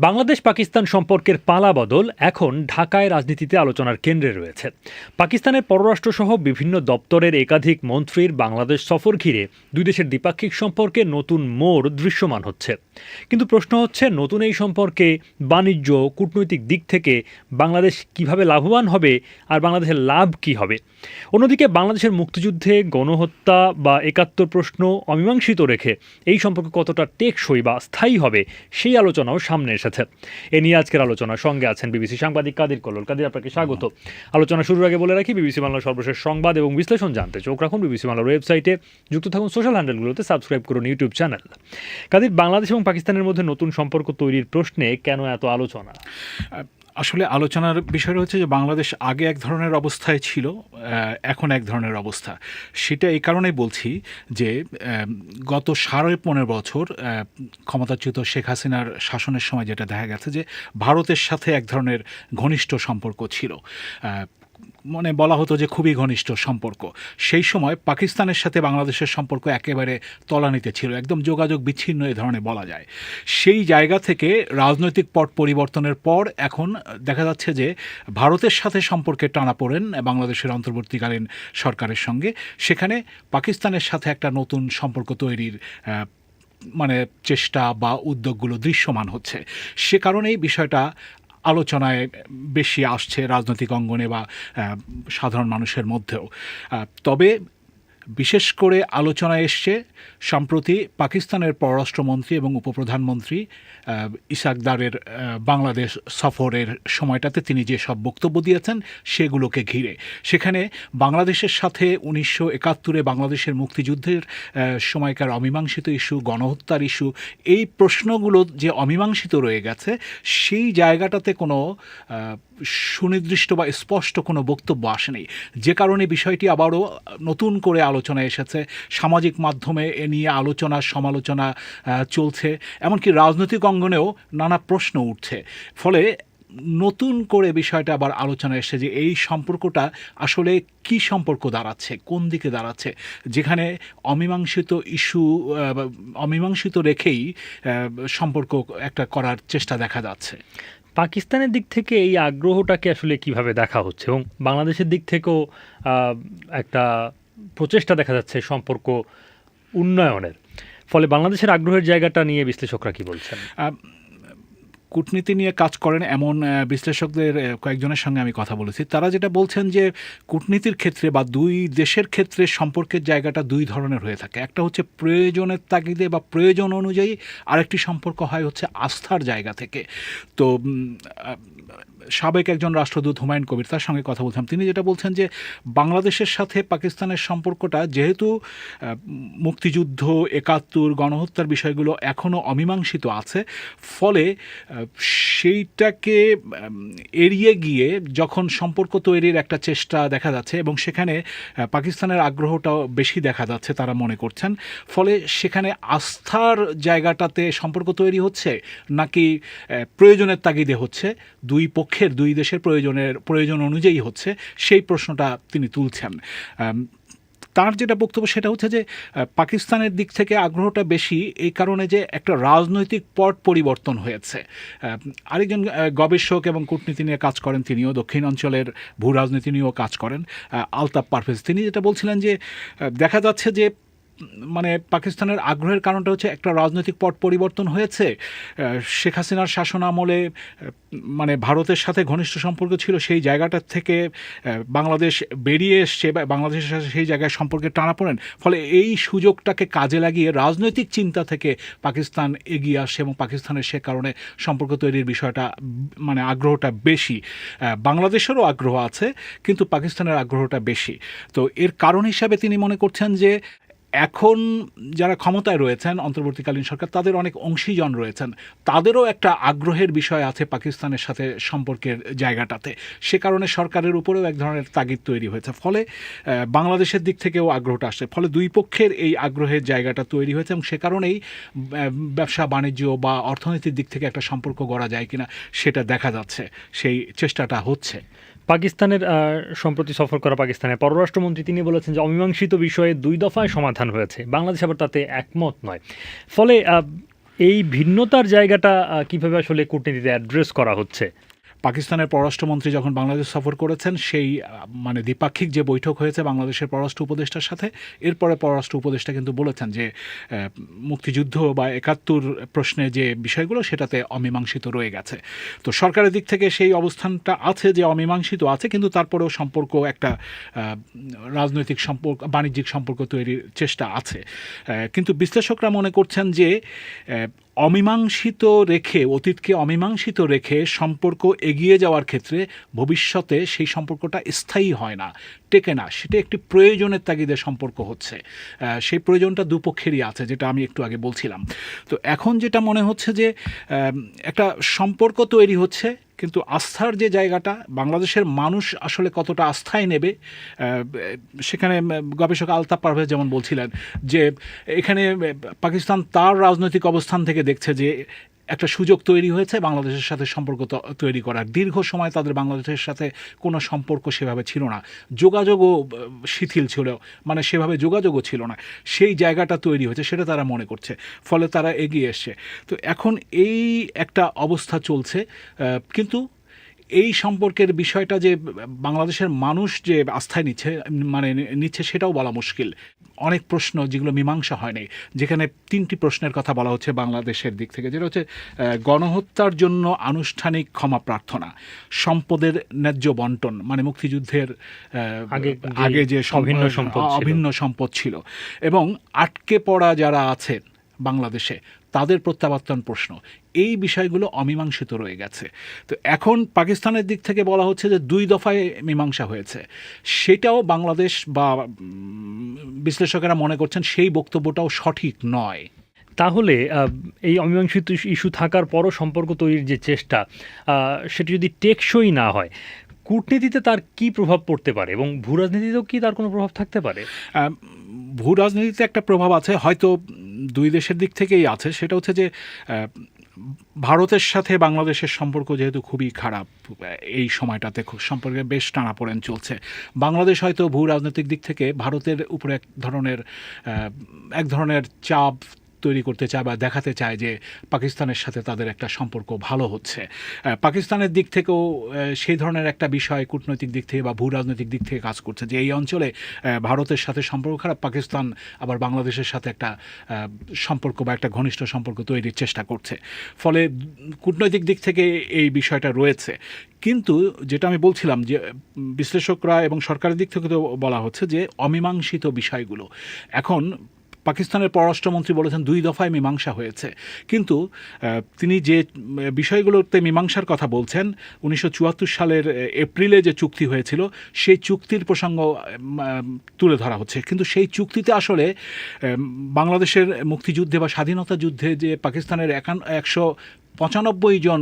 বাংলাদেশ পাকিস্তান সম্পর্কের পালা বদল এখন ঢাকায় রাজনীতিতে আলোচনার কেন্দ্রে রয়েছে। পাকিস্তানের পররাষ্ট্রসহ বিভিন্ন দপ্তরের একাধিক মন্ত্রীর বাংলাদেশ সফর ঘিরে দুই দেশের দ্বিপাক্ষিক সম্পর্কে নতুন মোড় দৃশ্যমান হচ্ছে। কিন্তু প্রশ্ন হচ্ছে, নতুন এই সম্পর্কে বাণিজ্য, কূটনৈতিক দিক থেকে বাংলাদেশ কীভাবে লাভবান হবে আর বাংলাদেশের লাভ কি হবে? অন্যদিকে বাংলাদেশের মুক্তিযুদ্ধে গণহত্যা বা একাত্তর প্রশ্ন অমীমাংসিত রেখে এই সম্পর্ক কতটা টেকসই বা স্থায়ী হবে সেই আলোচনাও সামনে এসেছে। এ নিয়ে আজকের আলোচনা। সঙ্গে আছেন বিবিসি সাংবাদিক কাদির কল্লোল। কাদির, আপনাকে স্বাগত। আলোচনা শুরুর আগে বলে রাখি, বিবিসি বাংলার সর্বশেষ সংবাদ এবং বিশ্লেষণ জানতে চোখ রাখুন বিবিসি বাংলার ওয়েবসাইটে। যুক্ত থাকুন সোশ্যাল হ্যান্ডেলগুলোতে, সাবস্ক্রাইব করুন ইউটিউব চ্যানেল। কাদির, বাংলাদেশ এবং পাকিস্তানের মধ্যে নতুন সম্পর্ক তৈরির প্রশ্নে কেন এত আলোচনা? আসলে আলোচনার বিষয় হচ্ছে যে বাংলাদেশ আগে এক ধরনের অবস্থায় ছিল এখন এক ধরনের অবস্থা। সেটা এই কারণেই বলছি যে গত সাড়ে পনেরো বছর ক্ষমতাচ্যুত শেখ হাসিনার শাসনের সময় যেটা দেখা গেছে যে, ভারতের সাথে এক ধরনের ঘনিষ্ঠ সম্পর্ক ছিল। মানে বলা হতো যে খুবই ঘনিষ্ঠ সম্পর্ক। সেই সময় পাকিস্তানের সাথে বাংলাদেশের সম্পর্ক একেবারে তলানিতে ছিল, একদম যোগাযোগ বিচ্ছিন্ন এ ধরনের বলা যায়। সেই জায়গা থেকে রাজনৈতিক পট পরিবর্তনের পর এখন দেখা যাচ্ছে যে ভারতের সাথে সম্পর্কে টানা পড়েন বাংলাদেশের অন্তর্বর্তীকালীন সরকারের সঙ্গে। সেখানে পাকিস্তানের সাথে একটা নতুন সম্পর্ক তৈরির মানে চেষ্টা বা উদ্যোগগুলো দৃশ্যমান হচ্ছে। সে কারণেই বিষয়টা আলোচনায় বেশি আসছে রাজনৈতিক অঙ্গনে বা সাধারণ মানুষের মধ্যেও। তবে বিশেষ করে আলোচনায় এসছে, সম্প্রতি পাকিস্তানের পররাষ্ট্রমন্ত্রী এবং উপপ্রধানমন্ত্রী ইসাকদারের বাংলাদেশ সফরের সময়টাতে তিনি যে সব বক্তব্য দিয়েছেন সেগুলোকে ঘিরে। সেখানে বাংলাদেশের সাথে উনিশশো একাত্তরে বাংলাদেশের মুক্তিযুদ্ধের সময়কার অমীমাংসিত ইস্যু, গণহত্যার ইস্যু, এই প্রশ্নগুলো যে অমীমাংসিত রয়ে গেছে, সেই জায়গাটাতে কোনো সুনির্দিষ্ট বা স্পষ্ট কোনো বক্তব্য আসেনি। যে কারণে বিষয়টি আবারও নতুন করে আলোচনায় এসেছে। সামাজিক মাধ্যমে এ নিয়ে আলোচনা, সমালোচনা চলছে। এমনকি রাজনৈতিক অঙ্গনেও নানা প্রশ্ন উঠছে। ফলে নতুন করে বিষয়টা আবার আলোচনায় এসেছে যে এই সম্পর্কটা আসলে কি সম্পর্ক দাঁড়াচ্ছে, কোন দিকে দাঁড়াচ্ছে? যেখানে অমীমাংসিত ইস্যু অমীমাংসিত রেখেই সম্পর্ক একটা করার চেষ্টা দেখা যাচ্ছে। পাকিস্তানের দিক থেকে এই আগ্রহটাকে আসলে কীভাবে দেখা হচ্ছে? এবং বাংলাদেশের দিক থেকেও একটা প্রচেষ্টা দেখা যাচ্ছে সম্পর্ক উন্নয়নের। ফলে বাংলাদেশের আগ্রহের জায়গাটা নিয়ে বিশ্লেষকরা কি বলছেন? কূটনীতি নিয়ে কাজ করেন এমন বিশ্লেষকদের কয়েকজনের সঙ্গে আমি কথা বলেছি। তারা যেটা বলছেন যে, কূটনীতির ক্ষেত্রে বা দুই দেশের ক্ষেত্রে সম্পর্কের জায়গাটা দুই ধরনের হয়ে থাকে। একটা হচ্ছে প্রয়োজনের তাগিদে বা প্রয়োজন অনুযায়ী আরেকটি সম্পর্ক হয় হচ্ছে আস্থার জায়গা থেকে। তো সাবেক একজন রাষ্ট্রদূত হুমায়ুন কবির তার সঙ্গে কথা বলছিলাম। তিনি যেটা বলছেন যে, বাংলাদেশের সাথে পাকিস্তানের সম্পর্কটা যেহেতু মুক্তিযুদ্ধ, একাত্তর, গণহত্যার বিষয়গুলো এখনও অমীমাংসিত আছে, ফলে সেইটাকে এড়িয়ে গিয়ে যখন সম্পর্ক তৈরির একটা চেষ্টা দেখা যাচ্ছে এবং সেখানে পাকিস্তানের আগ্রহটাও বেশি দেখা যাচ্ছে তারা মনে করছেন, ফলে সেখানে আস্থার জায়গাটাতে সম্পর্ক তৈরি হচ্ছে নাকি প্রয়োজনের তাগিদে হচ্ছে, দুই পক্ষের দুই দেশের প্রয়োজনের, প্রয়োজন অনুযায়ী হচ্ছে, সেই প্রশ্নটা তিনি তুলছেন। তার যেটা বক্তব্য সেটা হচ্ছে যে পাকিস্তানের দিক থেকে আগ্রহটা বেশি এই কারণে যে একটা রাজনৈতিক পট পরিবর্তন হয়েছে। আরেকজন গবেষক এবং কূটনীতি নিয়ে কাজ করেন তিনিও, দক্ষিণ অঞ্চলের ভূ রাজনীতি নিয়েও কাজ করেন আলতাফ পারভেজ। তিনি যেটা বলছিলেন যে দেখা যাচ্ছে যে মানে পাকিস্তানের আগ্রহের কারণটা হচ্ছে একটা রাজনৈতিক পট পরিবর্তন হয়েছে। শেখ হাসিনার শাসন আমলে মানে ভারতের সাথে ঘনিষ্ঠ সম্পর্ক ছিল, সেই জায়গাটার থেকে বাংলাদেশ বেরিয়ে এসছে বা বাংলাদেশের সাথে সেই জায়গায় সম্পর্কে টানা পড়েন। ফলে এই সুযোগটাকে কাজে লাগিয়ে রাজনৈতিক চিন্তা থেকে পাকিস্তান এগিয়ে আসে এবং পাকিস্তানের সে কারণে সম্পর্ক তৈরির বিষয়টা মানে আগ্রহটা বেশি। বাংলাদেশেরও আগ্রহ আছে, কিন্তু পাকিস্তানের আগ্রহটা বেশি। তো এর কারণ হিসাবে তিনি মনে করছেন যে এখন যারা ক্ষমতায় রয়েছেন, অন্তর্বর্তীকালীন সরকার, তাদের অনেক অংশীজন রয়েছেন। তাদেরও একটা আগ্রহের বিষয় আছে পাকিস্তানের সাথে সম্পর্কের জায়গাটাতে। সে কারণে সরকারের উপরেও এক ধরনের তাগিদ তৈরি হয়েছে। ফলে বাংলাদেশের দিক থেকেও আগ্রহটা আসছে। ফলে দুই পক্ষের এই আগ্রহের জায়গাটা তৈরি হয়েছে এবং সে কারণেই ব্যবসা, বাণিজ্য বা অর্থনীতির দিক থেকে একটা সম্পর্ক গড়া যায় কিনা, সেটা দেখা যাচ্ছে। সেই চেষ্টাটা হচ্ছে। পাকিস্তানের সম্প্রতি সফর করা পাকিস্তানের পররাষ্ট্রমন্ত্রী, তিনি বলেছেন যে অমীমাংসিত বিষয়ে দুই দফায় সমাধান হয়েছে। বাংলাদেশ আবার তাতে একমত নয়। ফলে এই ভিন্নতার জায়গাটা কীভাবে আসলে কূটনীতিতে অ্যাড্রেস করা হচ্ছে? পাকিস্তানের পররাষ্ট্রমন্ত্রী যখন বাংলাদেশ সফর করেছেন, সেই মানে দ্বিপাক্ষিক যে বৈঠক হয়েছে বাংলাদেশের পররাষ্ট্র উপদেষ্টার সাথে, এরপরে পররাষ্ট্র উপদেষ্টা কিন্তু বলেছেন যে মুক্তিযুদ্ধ বা একাত্তর প্রশ্নে যে বিষয়গুলো, সেটাতে অমীমাংসিত রয়ে গেছে। তো সরকারের দিক থেকে সেই অবস্থানটা আছে যে অমীমাংসিত আছে, কিন্তু তারপরেও সম্পর্ক একটা রাজনৈতিক সম্পর্ক, বাণিজ্যিক সম্পর্ক তৈরির চেষ্টা আছে। কিন্তু বিশ্লেষকরা মনে করছেন যে অমীমাংসিত রেখে, অতীতকে অমীমাংসিত রেখে সম্পর্ক এগিয়ে যাওয়ার ক্ষেত্রে ভবিষ্যতে সেই সম্পর্কটা স্থায়ী হয় না, টেকে না। সেটা একটি প্রয়োজনের তাগিদে সম্পর্ক হচ্ছে। সেই প্রয়োজনটা দুপক্ষেরই আছে, যেটা আমি একটু আগে বলছিলাম। তো এখন যেটা মনে হচ্ছে যে একটা সম্পর্ক তৈরি হচ্ছে কিন্তু আস্থার যে জায়গাটা, বাংলাদেশের মানুষ আসলে কতটা আস্থায় নেবে সেখানে গবেষক আলতাফ পারভেজ যেমন বলছিলেন যে এখানে পাকিস্তান তার রাজনৈতিক অবস্থান থেকে দেখছে যে একটা সুযোগ তৈরি হয়েছে বাংলাদেশের সাথে সম্পর্ক তৈরি করার। দীর্ঘ সময় তাদের বাংলাদেশের সাথে কোনো সম্পর্ক সেভাবে ছিল না। যোগাযোগও শিথিল ছিল। মানে সেভাবে যোগাযোগও ছিল না। সেই জায়গাটা তৈরি হয়েছে সেটা তারা মনে করছে। ফলে তারা এগিয়ে এসছে। তো এখন এই একটা অবস্থা চলছে কিন্তু এই সম্পর্কের বিষয়টা যে বাংলাদেশের মানুষ যে আস্থায় নিচ্ছে মানে নিচ্ছে সেটাও বলা মুশকিল। অনেক প্রশ্ন যেগুলো মীমাংসা হয়নি। যেখানে তিনটি প্রশ্নের কথা বলা হচ্ছে বাংলাদেশের দিক থেকে। যেটা হচ্ছে গণহত্যার জন্য আনুষ্ঠানিক ক্ষমা প্রার্থনা সম্পদের ন্যায্য বন্টন মানে মুক্তিযুদ্ধের আগে যে। অভিন্ন সম্পদ ছিল। এবং আটকে পড়া যারা আছেন বাংলাদেশে তাদের প্রত্যাবর্তন প্রশ্ন। এই বিষয়গুলো অমীমাংসিত রয়ে গেছে। তো এখন পাকিস্তানের দিক থেকে বলা হচ্ছে যে দুই দফায় মীমাংসা হয়েছে। সেটাও বাংলাদেশ বা বিশ্লেষকেরা মনে করছেন সেই বক্তব্যটাও সঠিক নয়। তাহলে এই অমীমাংসিত ইস্যু থাকার পরও সম্পর্ক তৈরির যে চেষ্টা সেটি যদি টেকসই না হয় কূটনীতিতে তার কি প্রভাব পড়তে পারে এবং ভূরাজনীতিতেও কি তার কোনো প্রভাব থাকতে পারে? ভূ রাজনীতিতে একটা প্রভাব আছে, হয়তো দুই দেশের দিক থেকেই আছে। সেটা হচ্ছে যে ভারতের সাথে বাংলাদেশের সম্পর্ক যেহেতু খুবই খারাপ, এই সময়টাতে সম্পর্কে বেশ টানাপোড়েন চলছে। বাংলাদেশ হয়তো ভূ রাজনৈতিক দিক থেকে ভারতের উপরে এক ধরনের এক ধরনের চাপ তৈরি করতে চায় বা দেখাতে চায় যে পাকিস্তানের সাথে তাদের একটা সম্পর্ক ভালো হচ্ছে। পাকিস্তানের দিক থেকেও সেই ধরনের একটা বিষয় কূটনৈতিক দিক থেকে বা ভূ রাজনৈতিক দিক থেকে কাজ করছে যে এই অঞ্চলে ভারতের সাথে সম্পর্ক খারাপ, পাকিস্তান আবার বাংলাদেশের সাথে একটা সম্পর্ক বা একটা ঘনিষ্ঠ সম্পর্ক তৈরির চেষ্টা করছে। ফলে কূটনৈতিক দিক থেকে এই বিষয়টা রয়েছে। কিন্তু যেটা আমি বলছিলাম যে, বিশ্লেষকরা এবং সরকারের দিক থেকে তো বলা হচ্ছে যে, অমীমাংসিত বিষয়গুলো। এখন পাকিস্তানের পররাষ্ট্রমন্ত্রী বলেছেন দুই দফায় মীমাংসা হয়েছে। কিন্তু তিনি যে বিষয়গুলোতে মীমাংসার কথা বলছেন, উনিশশো চুয়াত্তর সালের এপ্রিলে যে চুক্তি হয়েছিল, সেই চুক্তির প্রসঙ্গ তুলে ধরা হচ্ছে। কিন্তু সেই চুক্তিতে আসলে বাংলাদেশের মুক্তিযুদ্ধে বা স্বাধীনতা যুদ্ধে যে পাকিস্তানের একান, একশো পঁচানব্বই জন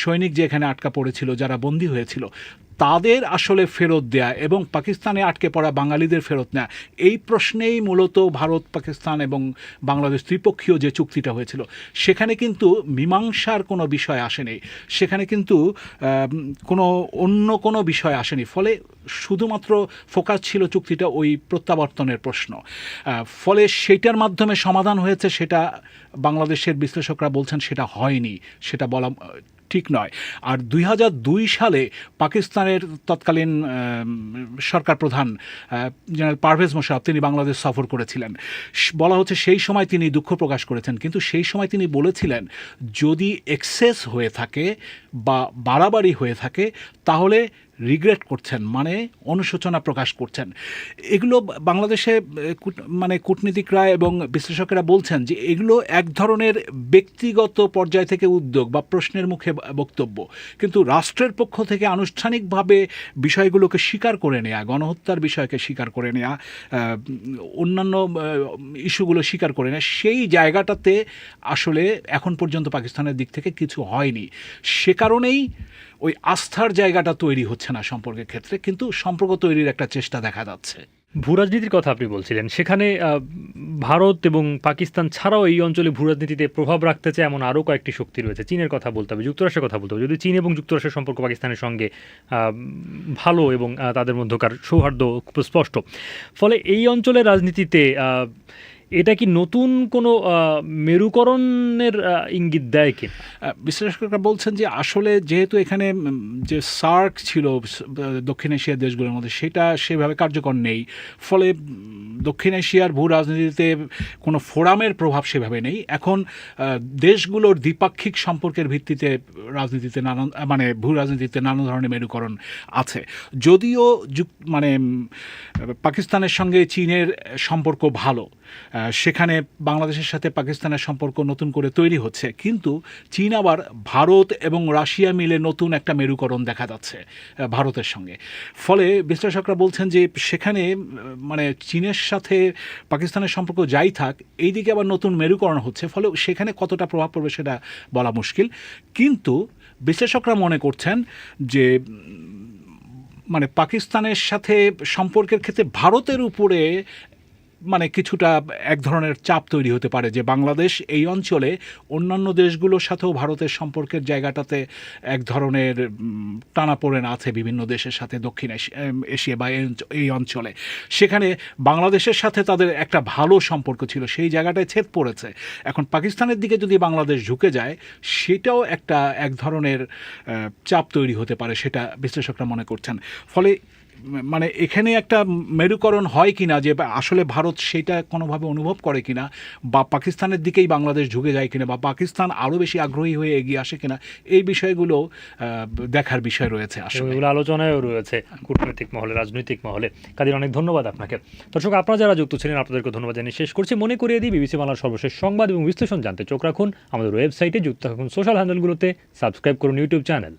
সৈনিক যে এখানে আটকা পড়েছিল, যারা বন্দী হয়েছিল তাদের আসলে ফেরত দেয়া এবং পাকিস্তানে আটকে পড়া বাঙালিদের ফেরত নেওয়া এই প্রশ্নেই মূলত ভারত, পাকিস্তান এবং বাংলাদেশ ত্রিপক্ষীয় যে চুক্তিটা হয়েছিল, সেখানে কিন্তু মীমাংসার কোনো বিষয় আসেনি। সেখানে কিন্তু কোনো অন্য কোনো বিষয় আসেনি। ফলে শুধুমাত্র ফোকাস ছিল চুক্তিটা ওই প্রত্যাবর্তনের প্রশ্ন। ফলে সেটার মাধ্যমে সমাধান হয়েছে সেটা বাংলাদেশের বিশ্লেষকরা বলছেন সেটা হয়নি, সেটা বলা ঠিক নয়। আর দুই হাজার দুই সালে পাকিস্তানের তৎকালীন সরকার প্রধান জেনারেল পারভেজ মোশারফ তিনি বাংলাদেশ সফর করেছিলেন। বলা হচ্ছে সেই সময় তিনি দুঃখ প্রকাশ করেছেন। কিন্তু সেই সময় তিনি বলেছিলেন, যদি এক্সেস হয়ে থাকে বা বাড়াবাড়ি হয়ে থাকে, তাহলে রিগ্রেট করছেন মানে অনুশোচনা প্রকাশ করছেন। এগুলো বাংলাদেশে মানে কূটনীতিকরা এবং বিশ্লেষকেরা বলছেন যে এগুলো এক ধরনের ব্যক্তিগত পর্যায় থেকে উদ্যোগ বা প্রশ্নের মুখে বক্তব্য। কিন্তু রাষ্ট্রের পক্ষ থেকে আনুষ্ঠানিকভাবে বিষয়গুলোকে স্বীকার করে নেওয়া গণহত্যার বিষয়কে স্বীকার করে আহ, অন্যান্য ইস্যুগুলো স্বীকার করে নেওয়া সেই জায়গাটাতে আসলে এখন পর্যন্ত পাকিস্তানের দিক থেকে কিছু হয়নি। সে কারণেই ওই আস্থার জায়গাটা তৈরি হচ্ছে না সম্পর্কের ক্ষেত্রে, কিন্তু সম্পর্ক তৈরির একটা চেষ্টা দেখা যাচ্ছে। ভূ রাজনীতির কথা আপনি বলছিলেন, সেখানে ভারত এবং পাকিস্তান ছাড়াও এই অঞ্চলে ভূ রাজনীতিতে প্রভাব রাখতে চায় এমন আরও কয়েকটি শক্তি রয়েছে। চীনের কথা বলতে হবে, যুক্তরাষ্ট্রের কথা বলতে হবে। যদি চীন এবং যুক্তরাষ্ট্রের সম্পর্ক পাকিস্তানের সঙ্গে ভালো এবং তাদের মধ্যকার সৌহার্দ্য স্পষ্ট। ফলে এই অঞ্চলের রাজনীতিতে এটা কি নতুন কোনো মেরুকরণের ইঙ্গিত দেয় কি বিশ্লেষকরা বলছেন যে আসলে যেহেতু এখানে যে সার্ক ছিল দক্ষিণ এশিয়ার দেশগুলোর মধ্যে, সেটা সেভাবে কার্যকর নেই। ফলে দক্ষিণ এশিয়ার ভূ রাজনীতিতে কোনো ফোরামের প্রভাব সেভাবে নেই। এখন দেশগুলোর দ্বিপাক্ষিক সম্পর্কের ভিত্তিতে রাজনীতিতে নানান মানে ভূ রাজনীতিতে নানা ধরনের মেরুকরণ আছে। যদিও মানে পাকিস্তানের সঙ্গে চীনের সম্পর্ক ভালো সেখানে বাংলাদেশের সাথে পাকিস্তানের সম্পর্ক নতুন করে তৈরি হচ্ছে। কিন্তু চীন আবার ভারত এবং রাশিয়া মিলে নতুন একটা মেরুকরণ দেখা যাচ্ছে ভারতের সঙ্গে। ফলে বিশ্লেষকরা বলছেন যে সেখানে মানে চীনের সাথে পাকিস্তানের সম্পর্ক যাই থাক, এইদিকে আবার নতুন মেরুকরণ হচ্ছে। ফলে সেখানে কতটা প্রভাব পড়বে সেটা বলা মুশকিল। কিন্তু বিশ্লেষকরা মনে করছেন যে মানে পাকিস্তানের সাথে সম্পর্কের ক্ষেত্রে ভারতের উপরে মানে কিছুটা এক ধরনের চাপ তৈরি হতে পারে যে বাংলাদেশ এই অঞ্চলে অন্যান্য দেশগুলোর সাথেও ভারতের সম্পর্কের জায়গাটাতে এক ধরনের টানাপোড়েন আছে বিভিন্ন দেশের সাথে দক্ষিণ এশি- এশিয়া বা এই অঞ্চলে। সেখানে বাংলাদেশের সাথে তাদের একটা ভালো সম্পর্ক ছিল, সেই জায়গাটায় ছেদ পড়েছে। এখন পাকিস্তানের দিকে যদি বাংলাদেশ ঝুঁকে যায়, সেটাও একটা এক ধরনের চাপ তৈরি হতে পারে, সেটা বিশ্লেষকরা মনে করছেন। ফলে মানে এখানে একটা মেরুকরণ হয় কিনা যে আসলে ভারত সেটা কোনোভাবে অনুভব করে কিনা বা পাকিস্তানের দিকেই বাংলাদেশ ঝুঁকে যায় কিনা বা পাকিস্তান আরও বেশি আগ্রহী হয়ে এগিয়ে আসে কিনা এই বিষয়গুলো দেখার বিষয় রয়েছে আসলে। এগুলো আলোচনায়ও রয়েছে কূটনৈতিক মহলে রাজনৈতিক মহলে। কাজের অনেক ধন্যবাদ আপনাকে। দর্শক আপনারা যারা যুক্ত ছিলেন আপনাদেরকে ধন্যবাদ জানিয়ে শেষ করছি। মনে করিয়ে দিই বিবিসি বাংলার সর্বশেষ সংবাদ এবং বিশ্লেষণ জানতে চোখ রাখুন। আমাদের ওয়েবসাইটে যুক্ত থাকুন। সোশ্যাল হ্যান্ডেলগুলোতে সাবস্ক্রাইব করুন ইউটিউব চ্যানেল।